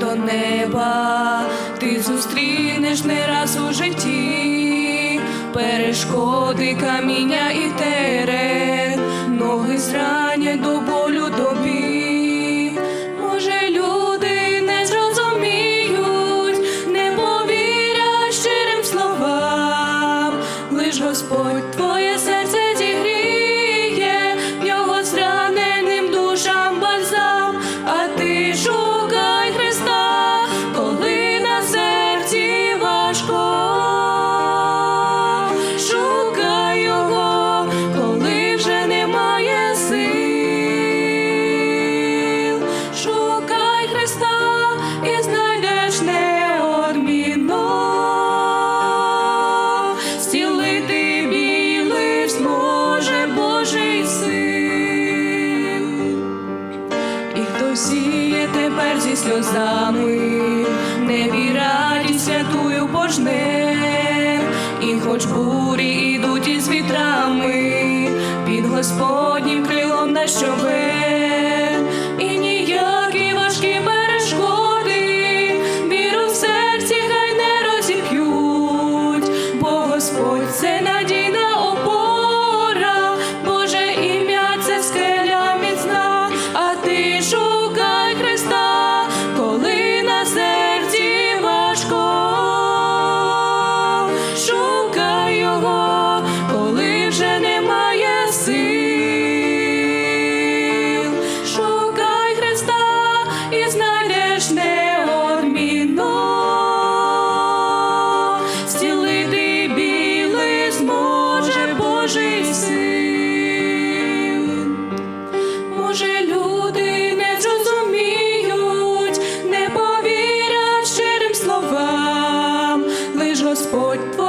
до неба, ти зустрінеш не раз у житті, перешкоди, каміння і терен, ноги зранять до болю тобі. Може, люди не зрозуміють, не повірять щирим словам, лиш Господь твоє серце зігріє, Зцілити білий зможе Божий син. І хто сіє тепер зі сльозами, не радість святую пожне, і хоч бурі ідуть із вітрами, під Господнім крилом на щове, Господь це надійна зрозуміють,